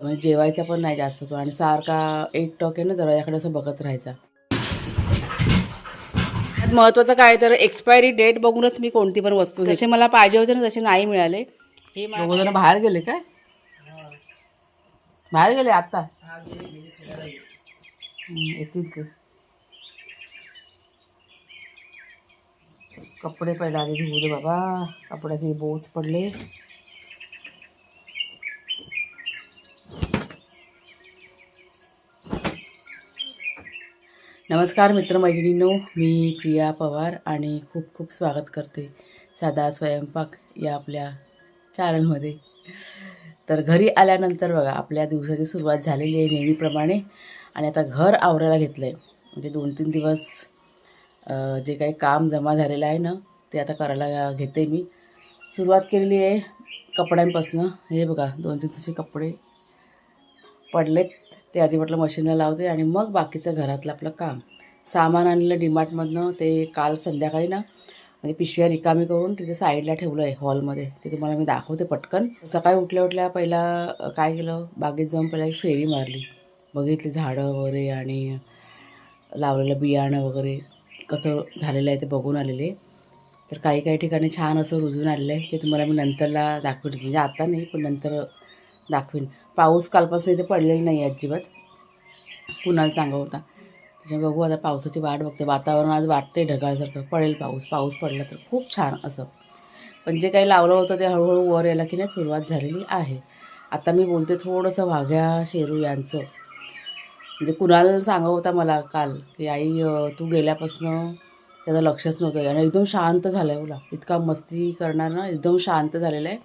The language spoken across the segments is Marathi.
म्हणजे जेवायचा पण नाही जास्त तो. आणि सारखा एक टक आहे ना दरवाजाकडे असं बघत राहायचा. त्यात महत्त्वाचं काय तर एक्सपायरी डेट बघूनच मी कोणती पण वस्तू जसे मला पाहिजे होते ना तसे नाही मिळाले. हे जण बाहेर गेले काय? बाहेर गेले आता? हम्म, येतील कपडे पहिला धुवू दे बाबा. कपड्याचे बोच पडले. नमस्कार मित्रमैत्रिणींनो मी प्रिया पवार आणि खूप खूप स्वागत करते साधा स्वयंपाक या आपल्या चॅनलमध्ये तर घरी आल्यानंतर बघा आपल्या दिवसाची सुरुवात झालेली आहे नेहमीप्रमाणे आणि आता घर आवरायला घेतलं आहे म्हणजे दोन तीन दिवस जे काही काम जमा झालेलं आहे ना ते आता करायला घेते मी. सुरुवात केलेली आहे कपड्यांपासनं. हे बघा दोन तीन दिवसाचे कपडे पडलेत. ते आधी म्हटलं मशीनला लावते आणि मग बाकीचं घरातलं आपलं काम. सामान आणलेलं डीमार्टमधनं ते काल संध्याकाळी ना आणि पिशव्या रिकामी करून तिथे साईडला ठेवलं आहे हॉलमध्ये. ते तुम्हाला मी दाखवते पटकन. सकाळी उठल्या उठल्या पहिला काय केलं बागेत जाऊन पहिला एक फेरी मारली. बघितली झाडं वगैरे आणि लावलेलं बियाणं वगैरे कसं झालेलं आहे ते बघून आलेले. तर काही काही ठिकाणी छान असं रुजून आलेलं आहे ते तुम्हाला मी नंतरला दाखवेन. म्हणजे आता नाही पण नंतर दाखवीन. पाऊस कालपासून इथे पडलेला नाही अजिबात. कुणाला सांगा होता. त्याच्यामुळे बघू आता पावसाची वाट बघते. वातावरण आज वाटते ढगाळसारखं. पडेल पाऊस. पाऊस पडला तर खूप छान असं. पण जे काही लावलं होतं ते हळूहळू वर यायला की नाही सुरुवात झालेली आहे. आता मी बोलते थोडंसं वाघ्या शेरू यांचं. म्हणजे कुणाला सांगा होता मला काल की आई तू गेल्यापासनं त्याचं लक्षच नव्हतं. आणि एकदम शांत झालं आहे बोला. इतका मस्ती करणार ना एकदम शांत झालेलं आहे.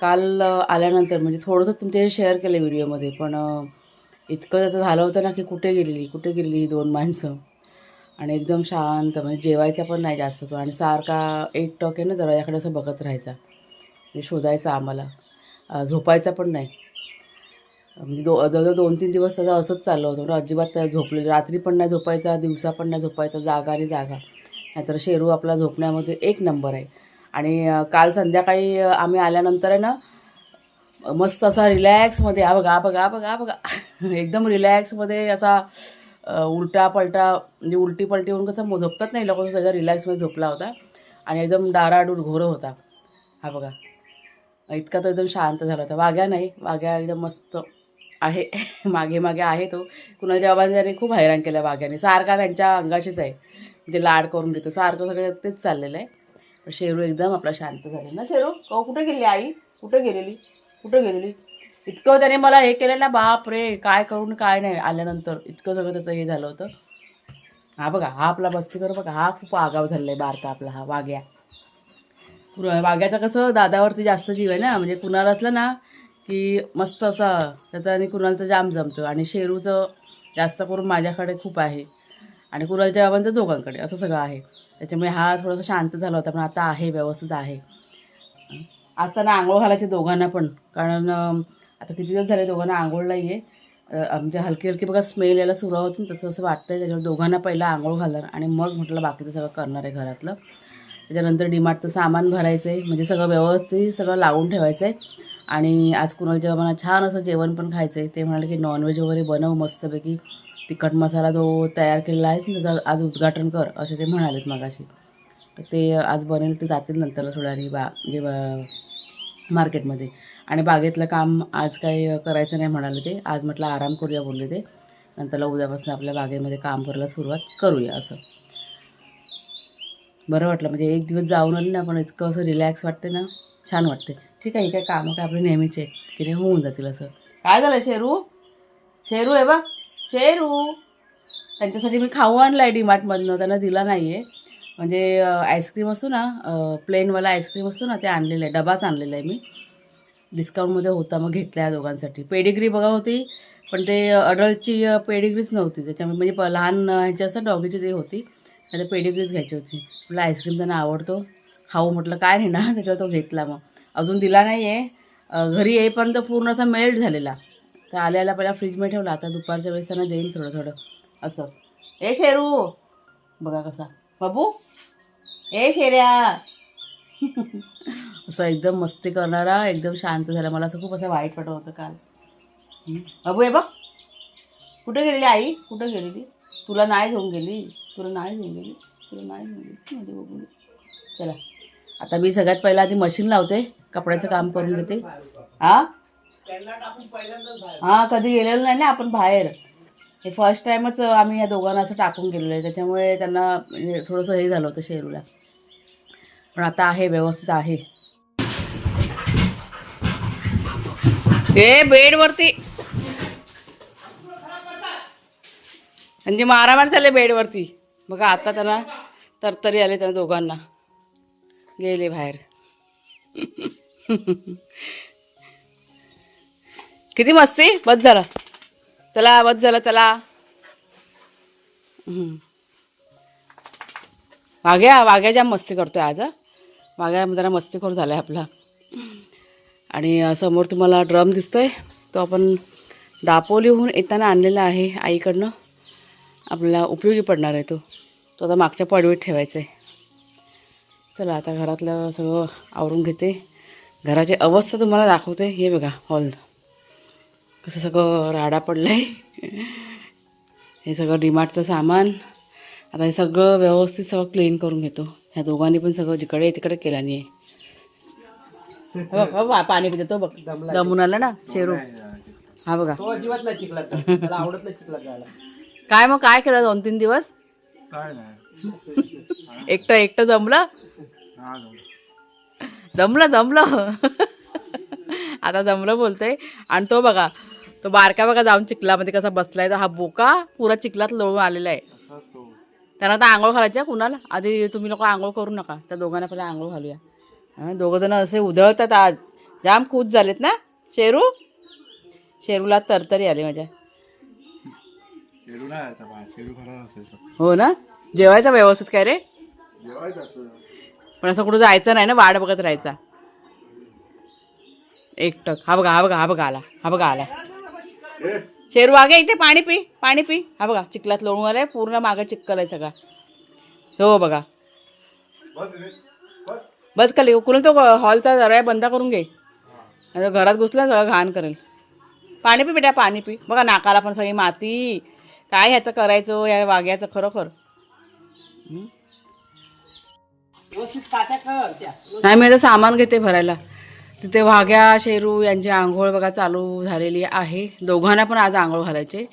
काल आल्यानंतर म्हणजे थोडंसं तुमचे शेअर केलं व्हिडिओमध्ये पण इतकं त्याचं झालं होतं ना की कुठे गेलेली कुठे गेलेली ही दोन माणसं? आणि एकदम शांत म्हणजे जेवायचा पण नाही जास्त तो. आणि सारखा एक टक आहे ना दरवाजाकडे असं बघत राहायचा. म्हणजे शोधायचा आम्हाला. झोपायचा पण नाही. म्हणजे दो जवळजवळ दोन तीन दिवस त्याचं असंच चाललं होतं. म्हणजे अजिबात त्या झोपले रात्री पण नाही झोपायचा दिवसा पण नाही झोपायचा जागा आणि जागा. नाहीतर शेरू आपला झोपण्यामध्ये एक नंबर आहे. आणि काल संध्याकाळी आम्ही आल्यानंतर आहे ना मस्त असा रिलॅक्समध्ये हा बघा बघा बघा बघा. एकदम रिलॅक्समध्ये असा उलटा पलटा म्हणजे उलटी पलटी होऊन कसं झोपतात नाही लोक सगळं रिलॅक्समध्ये झोपला होता. आणि एकदम डाराडूर घोरं होता. हा बघा. इतका तो एकदम शांत झाला होता. वाघ्या नाही वाघ्या एकदम मस्त आहे. मागे मागे आहे तो. कुणाच्या बाबांनी त्याने खूप हैराण केलं वाघ्याने. सारखा त्यांच्या अंगाशीच आहे. म्हणजे लाड करून घेतो. सारखं सगळं तेच चाललेलं आहे. शेरू एकदम आपला शांत झाला ना शेरू? कुठे गेली आई? कुठे गेलेली? कुठं गेलेली? इतकं त्याने मला हे केलं ना बाप रे काय करून काय नाही. आल्यानंतर इतकं सगळं त्याचं हे झालं होतं. हा बघा हा आपला बस्ती कर बघा हा खूप आगाव झालेला आहे बारका आपला हा वाघ्या. पुरं वाघ्याचं कसं दादावरती जास्त जीव आहे ना म्हणजे कुणाला असलं ना की मस्त असा त्याचं आणि कुणालचं जाम जमतो आणि शेरूचं जास्त करून माझ्याकडे खूप आहे. आणि कुणालच्या बाबांचं दोघांकडे असं सगळं आहे. त्याच्यामुळे हा थोडासा शांत झाला होता पण आता आहे व्यवस्थित आहे. आता ना आंघोळ घालायचे दोघांना पण. कारण आता किती दिवस झाले दोघांना आंघोळ नाही आहे म्हणजे हलकी हलकी बघा स्मेल यायला सुरुवात होती ना, तसं असं वाटतं आहे त्याच्यावर दोघांना पहिला आंघोळ घालणार आणि मग म्हटलं बाकीचं सगळं करणार आहे घरातलं. त्याच्यानंतर डिमार्टचं सामान भरायचं आहे म्हणजे सगळं व्यवस्थित सगळं लावून ठेवायचं आहे आणि आज कुणालच्या बाबांना छान असं जेवण पण खायचं आहे ते म्हणाले की नॉनव्हेज वगैरे बनव मस्तपैकी. तिखट मसाला जो तयार केलेला आहे ना, त्याचा आज उद्घाटन कर असे ते म्हणालेत मगाशी. तर ते आज बनेल ते जातील नंतरला थोड्या बा म्हणजे मार्केटमध्ये. आणि बागेतलं काम आज काही करायचं नाही म्हणाले ते. आज म्हटलं आराम करूया बोलले ते. नंतरला उद्यापासून आपल्या बागेमध्ये काम करायला सुरुवात करूया असं. बरं वाटलं. म्हणजे एक दिवस जाऊन आले ना पण इतकं असं रिलॅक्स वाटते ना. छान वाटते. ठीक आहे काय कामं काय आपली नेहमीचे आहेत की नाही होऊन जातील असं. काय झालं शेरू? शेरू आहे बा शेरू! त्यांच्यासाठी मी खाऊ आणला आहे डीमार्टमधनं त्यांना दिला नाही आहे म्हणजे आईस्क्रीम असतो ना प्लेनवाला आईस्क्रीम असतो ना ते आणलेलं आहे. डबाच आणलेला आहे मी. डिस्काउंटमध्ये होता मग घेतला या दोघांसाठी. पेडिग्री बघा होती पण ते अडल्टची पेडिग्रीच नव्हती. त्याच्यामुळे म्हणजे प लहान ह्याची असं डॉगीची ते होती. आणि पेडिग्रीच घ्यायची होती. मला आईस्क्रीम त्यांना आवडतो. खाऊ. म्हटलं काय नाही ना त्याच्यावर तो घेतला मग. अजून दिला नाही आहे घरी येईपर्यंत पूर्ण असा मेल्ट झालेला. तर आल्याला पहिला फ्रीजमध्ये ठेवला. आता दुपारच्या वेळेस त्यांना देईन थोडं थोडं. असं. ए शेरू! बघा कसा. बाबू? ए शेऱ्या. असं एकदम मस्ती करणारा एकदम शांत झाला. मला असं खूप असं वाईट वाटत होतं काल. हं? बाबू हे बघ. कुठे गेलेली आई? कुठं गेलेली? तुला नाही घेऊन गेली? तुला नाही घेऊन गेली? तुला नाही घेऊन गेली? म्हणजे बाबू. चला. आता मी सगळ्यात पहिला आधी मशीन लावते. कपड्याचं काम करून घेते. हा? हा कधी गेलेलो नाही ना आपण बाहेर. हे फर्स्ट टाईमच आम्ही या दोघांना असं टाकून गेलेलो आहे. त्याच्यामुळे त्यांना म्हणजे थोडंसं हे झालं होतं शेरूला पण आता आहे व्यवस्थित आहे. हे बेडवरती म्हणजे मारामार झाले बेडवरती बघा आता त्यांना तरतरी आले त्यांना दोघांना. गेले बाहेर. किती मस्ती? बस झालं. चला आवाज झालं चला. वाघ्या वाघ्या जाम मस्ती करतोय आज वाघ्या जरा मस्तीखोर झाला आहे आपला. आणि समोर तुम्हाला ड्रम दिसतोय. तो आपण दापोलीहून येताना आणलेला आहे आईकडनं. आपल्याला उपयोगी पडणार आहे तो. तो आता मागच्या पडवीत ठेवायचा आहे चला आता घरातलं सगळं आवरून घेते. घराची अवस्था तुम्हाला दाखवते. हे बघा हॉल. कसं सगळं राडा पडलं आहे हे सगळं डिमार्टचं सामान. आता हे सगळं व्यवस्थित सगळं क्लीन करून घेतो. ह्या दोघांनी पण सगळं जिकडे तिकडे केला नाही आहे पाणी पिते तो बघ. दमून आला ना शेरू. हा बघा. आवडत नाही काय मग काय केलं दोन तीन दिवस? एकटं एकटं जमलं? जमलं. जमलं आता जमलं बोलते आणि तो बघा तो बारका बघा जाऊन चिखलामध्ये कसा बसलाय तर हा बोका पुरा चिखलात लोळून आलेला आहे. त्यांना आता आंघोळ घालायची आहे कुणाला? आधी तुम्ही लोक आंघोळ करू नका. त्या दोघांना पहिला आंघोळ घालूया. हां दोघं जण असे उधळतात आज. जाम खूच झालेत ना? शेरू? शेरूला तरतरी आली माझ्या. हो ना? जेवायचं व्यवस्थित काय रे? पण असं कुठं जायचं नाही ना? वाट बघत राहायचा. एकटक. हा बघा हा बघा हा बघा आला. हा बघा आला. शेरू आगे इथे पाणी पी पाणी पी. हा बघा चिखलात लोळून आलाय पूर्ण मागं चिक्कल आहे सगळा. हो बघा. बस खाली कुणा तो हॉलचा जरा बंद करून घे. आता घरात घुसला सगळं घाण करेल. पाणी पी बेटा पाणी पी. बघा नाकाला पण सगळी माती. काय ह्याचं करायचं या वाघ्याचं खरोखर? नाही मी आता सामान घेते भरायला. तिथे वाघ्या शेरू यांची आंघोळ बघा चालू झालेली आहे. दोघांना पण आज आंघोळ घालायचे.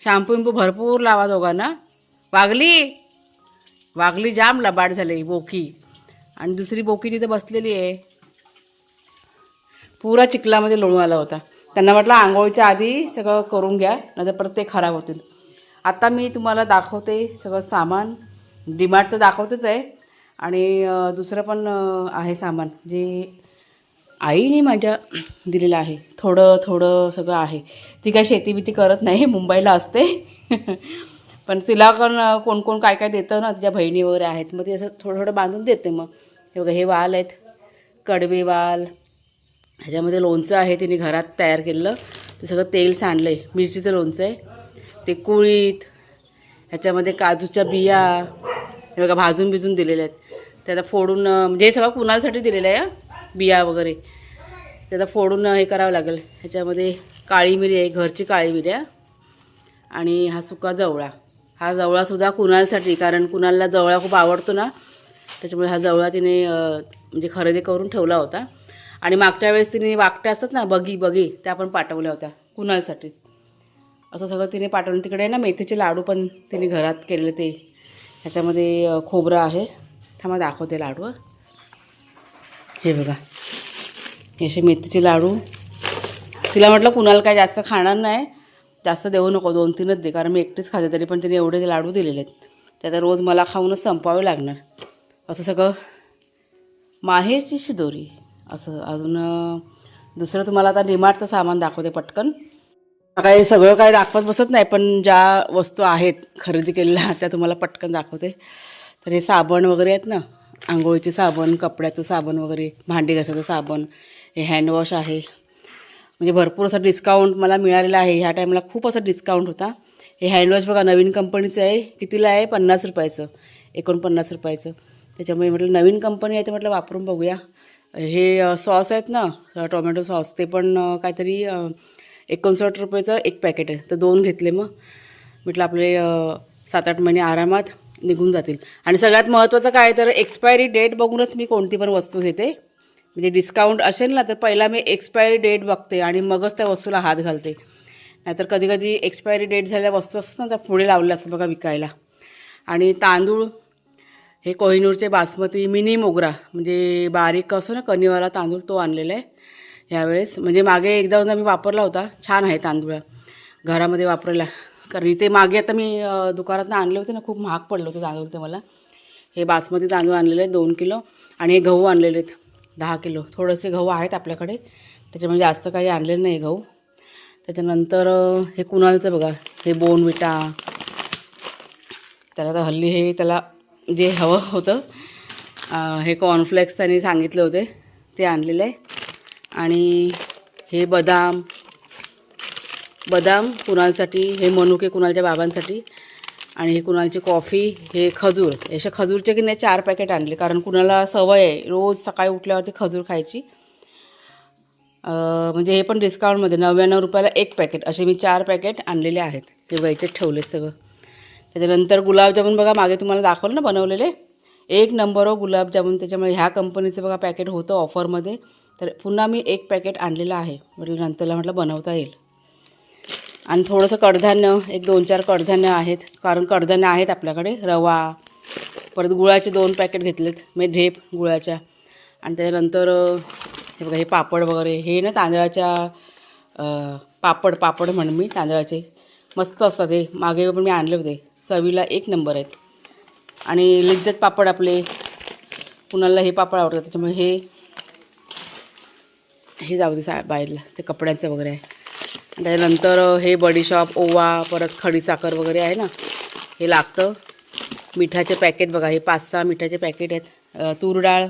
शॅम्पू विंपू भरपूर लावा दोघांना. वागली वागली जाम लबाड झाली बोकी. आणि दुसरी बोकी तिथे बसलेली आहे. पुरा चिखलामध्ये लोळून आला होता. त्यांना म्हटलं आंघोळीच्या आधी सगळं करून घ्या नंतर परत ते खराब होतील. आता मी तुम्हाला दाखवते सगळं सामान. डिमार्ट तर दाखवतेच आहे. आणि दुसरं पण आहे सामान जे आईने माझ्या दिलेलं आहे. थोडं थोडं सगळं आहे. ती काय शेती बिती करत नाही मुंबईला असते. पण तिला पण कोण कोण काय काय देतं ना तिच्या बहिणी वगैरे आहेत. मग ती असं थोडं थोडं बांधून देते मग. हे बघा हे वाल आहेत. कडवे वाल. ह्याच्यामध्ये लोणचं आहे तिने घरात तयार केलेलं. ते सगळं तेल सांडलं आहे मिरचीचं लोणचं आहे. ते कुळीत. ह्याच्यामध्ये काजूच्या बिया. हे बघा भाजून भिजून दिलेल्या आहेत. ते आता फोडून म्हणजे हे सगळं कुणासाठी दिलेलं आहे बिया वगैरे. ते फोडून हे करावं लागेल. ह्याच्यामध्ये काळी मिरी आहे घरची काळी मिरी आहे. आणि हा सुका जवळा. हा जवळासुद्धा कुणालसाठी कारण कुणालला जवळा खूप आवडतो ना त्याच्यामुळे हा जवळा तिने म्हणजे खरेदी करून ठेवला होता. आणि मागच्या वेळेस तिने वाकट्या असतात ना बगी बगी त्या पण पाठवल्या होत्या कुणालसाठी. असं सगळं तिने पाठवलं. तिकडे ना मेथीचे लाडू पण तिने घरात केलेले ते. ह्याच्यामध्ये खोबरं आहे. थांबा दाखवते लाडू हे बघा. हे असे मेथीचे लाडू. तिला म्हटलं कुणाला काय जास्त खाणार नाही. जास्त देऊ नको. दोन तीनच दे. कारण मी एकटीच खाते तरी पण तिने एवढे लाडू दिलेले आहेत. त्याचा रोज मला खाऊनच संपावे लागणार. असं सगळं. माहेरची शिदोरी. असं. अजून दुसरं तुम्हाला आता डिमार्टचं सामान दाखवते पटकन. काही सगळं काय दाखवत बसत नाही पण ज्या वस्तू आहेत खरेदी केलेल्या त्या तुम्हाला पटकन दाखवते. तर हे साबण वगैरे आहेत ना आंघोळीचे साबण कपड्याचं साबण वगैरे भांडी घासायचं साबण हे हँडवॉश आहे. म्हणजे भरपूर असं डिस्काउंट मला मिळालेला आहे. ह्या टाईमला खूप असं डिस्काउंट होता. हे हँडवॉश बघा नवीन कंपनीचं आहे. कितीला आहे? पन्नास रुपयाचं. एकोणपन्नास रुपयाचं. त्याच्यामुळे म्हटलं नवीन कंपनी आहे ते म्हटलं वापरून बघूया. हे सॉस आहेत ना टोमॅटो सॉस ते पण काहीतरी एकोणसाठ रुपयाचं एक पॅकेट आहे. तर दोन घेतले मग. म्हटलं आपले सात आठ महिने आरामात निघून जातील. आणि सगळ्यात महत्त्वाचं काय तर एक्सपायरी डेट बघूनच मी कोणती पण वस्तू घेते. म्हणजे डिस्काउंट असेल ना तर पहिला मी एक्सपायरी डेट बघते आणि मगच त्या वस्तूला हात घालते. नाहीतर कधी कधी एक्सपायरी डेट झालेल्या वस्तू असतात ना त्या पुढे लावल्या असतात बघा विकायला. आणि तांदूळ हे कोहिनूरचे बासमती मिनी मोगरा म्हणजे बारीक असो ना कनिवाला तांदूळ तो आणलेला आहे. ह्यावेळेस म्हणजे मागे एकदा मी वापरला होता छान आहे तांदूळ. घरामध्ये वापरायला कारण इथे मागे आता मी अं, दुकानातनं आणले होते ना खूप महाग पडले होते तांदूळ ते मला. हे बासमती तांदूळ आणलेले आहेत दोन किलो. आणि हे गहू आणलेले आहेत दहा किलो. थोडेसे गहू आहेत आपल्याकडे. त्याच्यामुळे जास्त काही आणलेलं नाही गहू. त्याच्यानंतर हे कुणालचं बघा. हे बोनविटा. त्याला तर हल्ली हे त्याला जे हवं होतं हे कॉर्नफ्लेक्स त्यांनी सांगितले होते ते आणलेलं आहे. आणि हे बदाम बदाम कुणालसाठी हे मनुके कुणालच्या बाबांसाठी आणि हे कुणालची कॉफी हे खजूर. अशा खजूरचे की नाही चार पॅकेट आणले कारण कुणाला सवय आहे रोज सकाळी उठल्यावरती खजूर खायची. म्हणजे हे पण डिस्काउंटमध्ये नव्याण्णव रुपयाला एक पॅकेट असे मी चार पॅकेट आणलेले आहेत. ते वैचे ठेवले सगळं. त्याच्यानंतर गुलाबजामुन बघा मागे तुम्हाला दाखवलं ना बनवलेले? एक नंबर हो गुलाबजामुन त्याच्यामुळे ह्या कंपनीचं बघा पॅकेट होतं ऑफरमध्ये तर पुन्हा मी एक पॅकेट आणलेलं आहे. म्हटलं नंतरला म्हटलं बनवता येईल. आणि थोडंसं कडधान्य एक दोन चार कडधान्य आहेत. कारण कडधान्य आहेत आपल्याकडे रवा परत गुळाचे दोन पॅकेट घेतलेत मी ढेप गुळाच्या. आणि त्याच्यानंतर हे बघा हे पापड वगैरे हे ना तांदळाच्या पापड पापड म्हण मी तांदळाचे. मस्त असतात हे. मागे पण मी आणले होते. चवीला एक नंबर आहेत. आणि लिज्जत पापड आपले. कुणाला हे पापड आवडतात त्याच्यामुळे हे हे जाऊ दे सा बाहेरला. ते कपड्यांचं वगैरे आहे. त्यानंतर त्याच्यानंतर हे बडीशॉप ओवा परत खडीसाखर वगैरे आहे ना हे लागतं. मिठाचे पॅकेट बघा हे पाच सहा मिठाचे पॅकेट आहेत. तूर डाळ.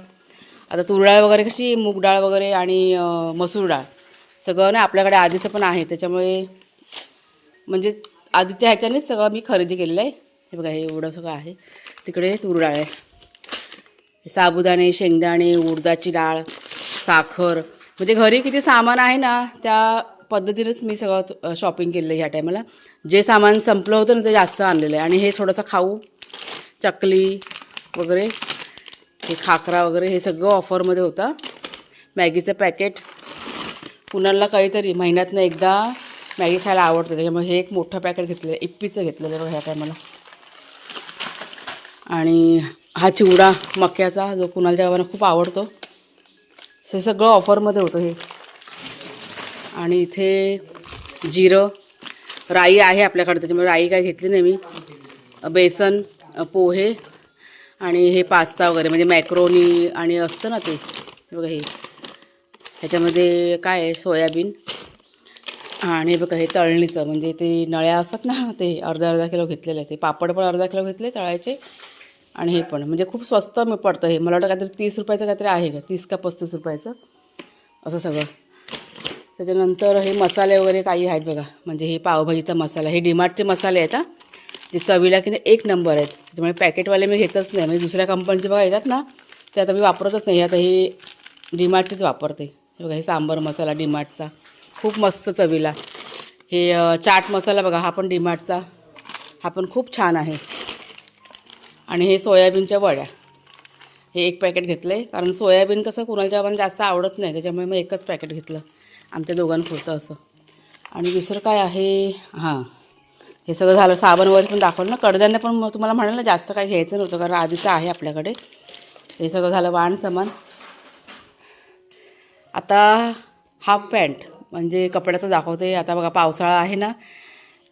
आता तूर डाळ वगैरे कशी मूग डाळ वगैरे आणि मसूर डाळ. सगळं ना आपल्याकडे आधीचं पण आहे त्याच्यामुळे म्हणजे आधीच्या ह्याच्यानेच सगळं मी खरेदी केलेलं आहे. हे बघा हे एवढं सगळं आहे. तिकडे तूर डाळ आहे. साबुदाणे शेंगदाणे उडदाची डाळ साखर. म्हणजे घरी किती सामान आहे ना त्या पद्धतीनेच मी सगळं शॉपिंग केलेलं आहे ह्या टायमाला जे सामान संपलं होतं ना ते जास्त आणलेलं आहे. आणि हे थोडंसं खाऊ चकली वगैरे हे खाकरा वगैरे हे सगळं ऑफरमध्ये होतं. मॅगीचं पॅकेट कुणाला काहीतरी महिन्यातनं एकदा मॅगी खायला आवडतं. त्याच्यामुळे हे एक मोठं पॅकेट घेतलेलं आहे. इप्पीचं घेतलेलं आहे बघा ह्या टायमाला आणि हा चिवडा मक्याचा जो कुणालच्या बाबांना खूप आवडतो. हे सगळं ऑफरमध्ये होतं हे. आणि इथे जिरं राई आहे आपल्याकडे त्याच्यामुळे राई काय घेतली नाही मी. बेसन पोहे आणि हे पास्ता वगैरे म्हणजे मॅक्रोनी आणि असतं ना ते. हे बघा हे. ह्याच्यामध्ये काय आहे? सोयाबीन आणि हे बघा हे तळणीचं म्हणजे ते नळ्या असतात ना ते अर्धा अर्धा किलो घेतलेले आहे ते पापड पण अर्धा किलो घेतले तळायचे आणि हे पण. म्हणजे खूप स्वस्त पडतं हे. मला वाटतं काहीतरी तीस रुपयाचं काहीतरी आहे का? तीस का पस्तीस रुपयाचं. असं सगळं. त्याच्यानंतर हे मसाले वगैरे काही आहेत बघा. म्हणजे हे पावभाजीचा मसाला हे डिमार्टचे मसाले आहेत हा. ते चवीला की नाही एक नंबर आहेत. त्याच्यामुळे पॅकेटवाले मी घेतच नाही. म्हणजे दुसऱ्या कंपनीचे बघा येतात ना ते आता मी वापरतच नाही. आता हे डिमार्टचेच वापरते. बघा हे सांबर मसाला डिमार्टचा. खूप मस्त चवीला. हे चाट मसाला बघा हा पण डिमार्टचा. हा पण खूप छान आहे. आणि हे सोयाबीनच्या वड्या. हे एक पॅकेट घेतलं आहे कारण सोयाबीन कसं कुणाच्या पण जास्त आवडत नाही त्याच्यामुळे मग एकच पॅकेट घेतलं. आमच्या दोघांपुरतं असं. आणि दुसरं काय आहे? हां. हे सगळं झालं. साबण वगैरे पण दाखवलं ना. कडधान्य पण मग तुम्हाला म्हणाल ना जास्त काही घ्यायचं नव्हतं कारण आधीचं आहे आपल्याकडे. हे सगळं झालं वाण सामान. आता हाफ पॅन्ट म्हणजे कपड्याचं दाखवते. आता बघा पावसाळा आहे ना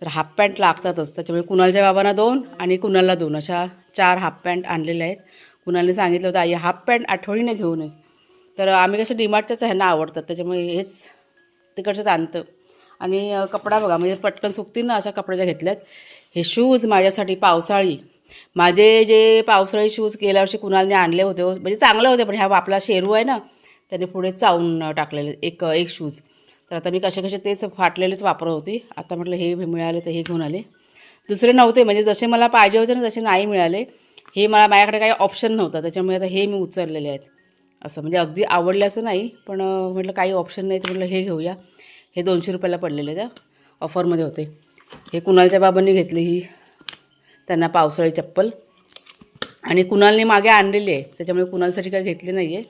तर हाफ पॅन्ट लागतातच. त्याच्यामुळे कुणालच्या बाबांना दोन आणि कुणालला दोन. अशा चार हाफ पॅन्ट आणलेल्या आहेत. कुणालने सांगितलं होतं आई हाफ पॅन्ट आठवणीने घेऊ नये. तर आम्ही कसे डिमार्टच्याच ह्यांना आवडतात. त्याच्यामुळे हेच तिकडचंच आणतं आणि कपडा बघा म्हणजे पटकन सुकतील ना अशा कपड्याच्या घेतल्यात. हे शूज माझ्यासाठी पावसाळी. माझे जे पावसाळी शूज गेल्या वर्षी कुणालने आणले होते म्हणजे चांगले होते पण ह्या आपला शेरू आहे ना त्याने पुढे चावून टाकलेले एक एक शूज तर आता मी कसे कसे तेच फाटलेलेच वापरत होती. आता म्हटलं हे मिळाले तर हे घेऊन आले. दुसरे नव्हते म्हणजे जसे मला पाहिजे होते ना तसे नाही मिळाले. हे मला माझ्याकडे काही ऑप्शन नव्हतं त्याच्यामुळे आता हे मी उचललेले आहेत. असं. म्हणजे अगदी आवडल्याचं असं नाही पण म्हटलं काही ऑप्शन नाही तर म्हटलं हे घेऊया. हे दोनशे रुपयाला पडलेले त्या ऑफरमध्ये होते. हे कुणालच्या बाबांनी घेतली ही. त्यांना पावसाळी चप्पल. आणि कुणालने मागे आणलेली आहे त्याच्यामुळे कुणालसाठी काही घेतली नाही आहे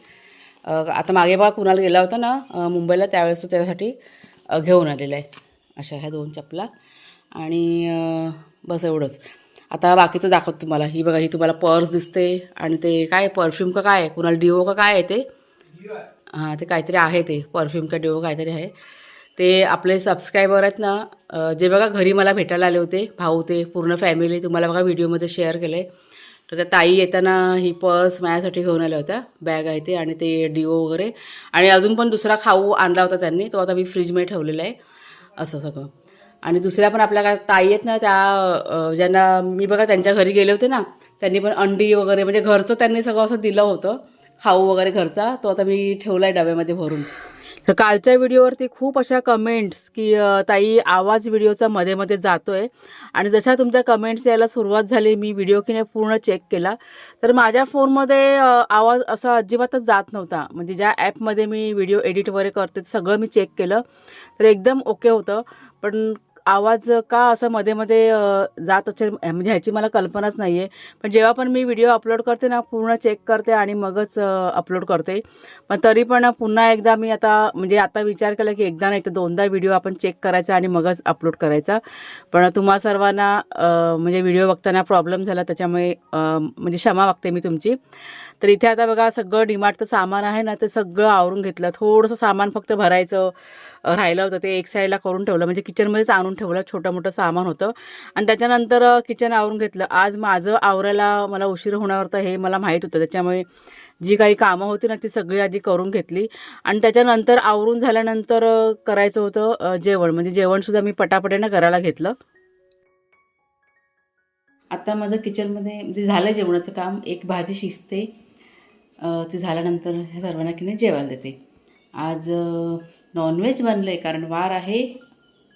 आता मागे बा कुणाल गेला होता ना मुंबईला त्यावेळेस तो त्याच्यासाठी घेऊन आलेला आहे. अशा ह्या दोन चपला. आणि बस एवढंच. आता बाकीचं दाखवतो तुम्हाला. ही बघा ही तुम्हाला पर्स दिसते आणि ते काय परफ्यूम का काय आहे कुणाला डिओ का काय आहे ते? हां ते काहीतरी आहे ते. परफ्यूम का डिओ काहीतरी आहे. ते आपले सबस्क्रायबर आहेत ना जे बघा घरी मला भेटायला आले होते भाऊ ते पूर्ण फॅमिली तुम्हाला बघा व्हिडिओमध्ये शेअर केलं तर त्या ताई येताना ही पर्स माझ्यासाठी घेऊन आल्या होत्या. बॅग आहे ते आणि ते डिओ वगैरे. आणि अजून पण दुसरा खाऊ आणला होता त्यांनी तो आता मी फ्रीजमध्ये ठेवलेला आहे. असं सगळं. आणि दुसऱ्या पण आपल्या काय ताई आहेत ना त्या ज्यांना मी बघा त्यांच्या घरी गेले होते ना त्यांनी पण अंडी वगैरे म्हणजे घरचं त्यांनी सगळं असं दिलं होतं खाऊ वगैरे घरचा तो आता मी ठेवला आहे डब्यामध्ये भरून. तर कालच्या व्हिडिओवरती खूप अशा कमेंट्स की ताई आवाज व्हिडिओचा मध्ये मध्ये जातोय. आणि जशा तुमच्या कमेंट्स यायला सुरुवात झाली मी व्हिडिओ की नाही पूर्ण चेक केला. तर माझ्या फोनमध्ये आवाज असा अजिबातच जात नव्हता. म्हणजे ज्या ॲपमध्ये मी व्हिडिओ एडिट वगैरे करते ते सगळं मी चेक केलं. तर एकदम ओके होतं. पण आवाज का असं मध्ये मध्ये जात असेल म्हणजे ह्याची मला कल्पनाच नाही आहे पण जेव्हा पण मी व्हिडिओ अपलोड करते ना पूर्ण चेक करते आणि मगच अपलोड करते. पण तरी पण पुन्हा एकदा मी आता म्हणजे आता विचार केला की एकदा नाही तर दोनदा व्हिडिओ आपण चेक करायचा आणि मगच अपलोड करायचा. पण तुम्हा सर्वांना म्हणजे व्हिडिओ बघताना प्रॉब्लेम झाला त्याच्यामुळे म्हणजे क्षमा मागते मी तुमची. तर इथे आता बघा सगळं डिमार्टचं सामान आहे ना ते सगळं आवरून घेतलं. थोडंसं सामान फक्त भरायचं राहिलं होतं. ते एक साईडला करून ठेवलं. म्हणजे किचनमध्येच आणून ठेवलं. छोटं मोठं सामान होतं. आणि त्याच्यानंतर किचन आवरून घेतलं. आज माझं आवरायला मला उशीर होणार होतं हे मला माहीत होतं. त्याच्यामुळे जी काही कामं होती ना ती सगळी आधी करून घेतली. आणि त्याच्यानंतर आवरून झाल्यानंतर करायचं होतं जेवण. म्हणजे जेवणसुद्धा मी पटापट्यानं करायला घेतलं. आता माझं किचनमध्ये म्हणजे झालं जेवणाचं काम. एक भाजी शिजते. ती झाल्यानंतर ह्या सर्वांना की नाही जेवायला देते. आज नॉनव्हेज बनलं आहे कारण वार आहे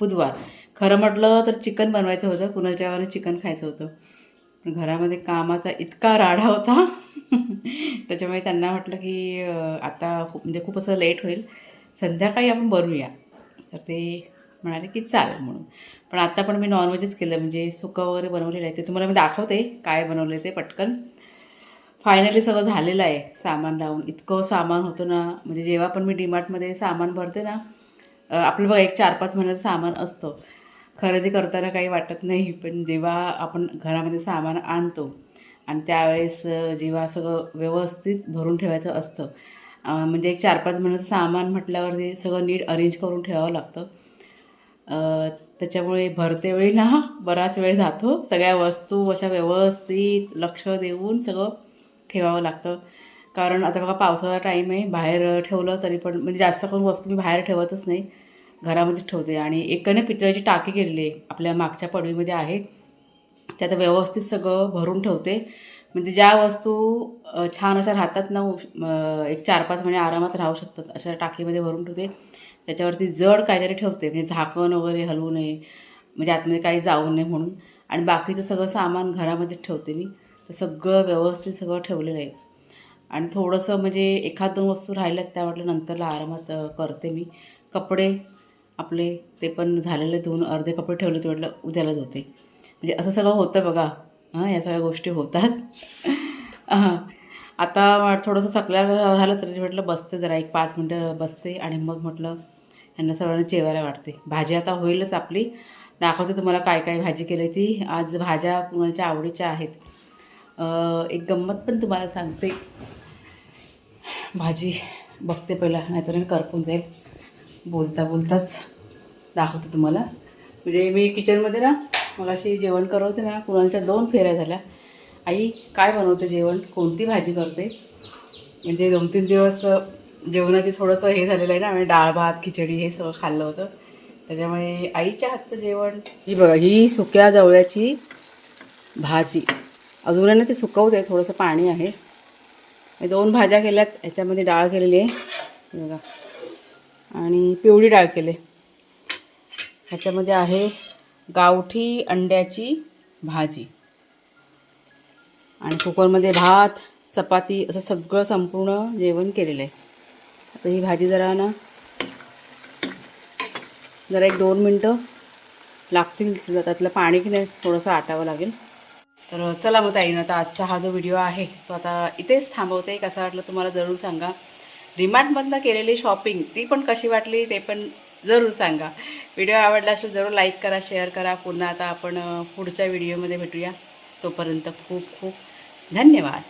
बुधवार. खरं म्हटलं तर चिकन बनवायचं होतं कुणाच्या वारं चिकन खायचं होतं. पण घरामध्ये कामाचा इतका राडा होता त्याच्यामुळे त्यांना म्हटलं की आता खूप म्हणजे खूप असं लेट होईल. संध्याकाळी आपण बनवूया. तर ते म्हणाले की चालेल म्हणून. पण आता पण मी नॉनव्हेजच केलं म्हणजे सुकं वगैरे बनवलेलं आहे. ते तुम्हाला मी दाखवते काय बनवले ते पटकन. फायनली सगळं झालेलं आहे सामान लावून. इतकं सामान होतं ना म्हणजे जेव्हा पण मी डीमार्टमध्ये सामान भरते ना आपलं बघा एक चार पाच महिन्याचं सामान असतं. खरेदी करताना काही वाटत नाही पण जेव्हा आपण घरामध्ये सामान आणतो आणि त्यावेळेस जेव्हा सगळं व्यवस्थित भरून ठेवायचं असतं म्हणजे एक चार पाच महिन्याचं सामान म्हटल्यावर ते सगळं नीट अरेंज करून ठेवावं लागतं. त्याच्यामुळे भरते वेळी ना बराच वेळ जातो. सगळ्या वस्तू अशा व्यवस्थित लक्ष देऊन सगळं ठेवावं लागतं. कारण आता बघा पावसाचा टाईम आहे. बाहेर ठेवलं तरी पण म्हणजे जास्त करून वस्तू मी बाहेर ठेवतच नाही. घरामध्ये ठेवते. आणि एकाने पितळ्याची टाकी केलेली आहे. आपल्या मागच्या पडवीमध्ये आहे. त्यात व्यवस्थित सगळं भरून ठेवते. म्हणजे ज्या वस्तू छान अशा राहतात ना एक चार पाच महिने आरामात राहू शकतात. अशा टाकीमध्ये भरून ठेवते. त्याच्यावरती जड काहीतरी ठेवते. म्हणजे झाकण वगैरे हलवू नये. म्हणजे आतमध्ये काही जाऊ नये म्हणून. आणि बाकीचं सगळं सामान घरामध्ये ठेवते मी. ते सगळं व्यवस्थित सगळं ठेवलेलं आहे. आणि थोडंसं म्हणजे एखाद दोन वस्तू राहिल्यात त्या वाटलं नंतरला आरामात करते मी. कपडे आपले ते पण झालेले धुवून अर्धे कपडे ठेवले ते वाटलं उद्याला धुते. म्हणजे असं सगळं होतं बघा. हां या सगळ्या गोष्टी होतात. हां आता थोडंसं थकल्यावर झालं तरी म्हटलं बसते जरा एक पाच मिनटं बसते आणि मग म्हटलं यांना सर्वांना जेवायला वाटते भाजी आता होईलच आपली. दाखवते तुम्हाला काय काय भाजी केली ती. आज भाज्या कुणाच्या आवडीच्या आहेत. एक गंमत पण तुम्हाला सांगते. भाजी बघते पहिला नाहीतर मी करपून जाईल. बोलता बोलताच दाखवते तुम्हाला. म्हणजे मी किचनमध्ये ना मग अशी जेवण करवते ना कुणाच्या दोन फेऱ्या झाल्या. आई काय बनवते जेवण? कोणती भाजी करते? म्हणजे दोन तीन दिवस जेवणाचे थोडंसं हे झालेलं आहे ना म्हणजे डाळ भात खिचडी हे सगळं खाल्लं होतं. त्याच्यामुळे आईच्या हातचं जेवण. ही बघा ही सुक्या जवळ्याची भाजी. अजून ते सुकवते थोडंसं पाणी आहे. हे दोन भाज्या केल्यात ह्याच्यामध्ये डाळ केलेली आहे. बघा. आणि पिवळी डाळ केले ह्याच्यामध्ये आहे गावठी अंड्याची भाजी. आणि कुकरमध्ये भात चपाती असं सगळं संपूर्ण जेवण केलेलं आहे. आता ही भाजी जरा ना जरा एक दोन मिनटं लागतील त्यातलं पाणी की नाही थोडंसं आटावं लागेल. तर चला मग ताईनं आता आजचा हा जो व्हिडिओ आहे तो आता इथेच थांबवते. कसं वाटलं तुम्हाला जरूर सांगा. डिमार्टमधनं केलेली शॉपिंग ती पण कशी वाटली ते पण जरूर सांगा. व्हिडिओ आवडला असेल जरूर लाईक करा शेअर करा. पुन्हा आता आपण पुढच्या व्हिडिओमध्ये भेटूया. तोपर्यंत खूप खूप धन्यवाद.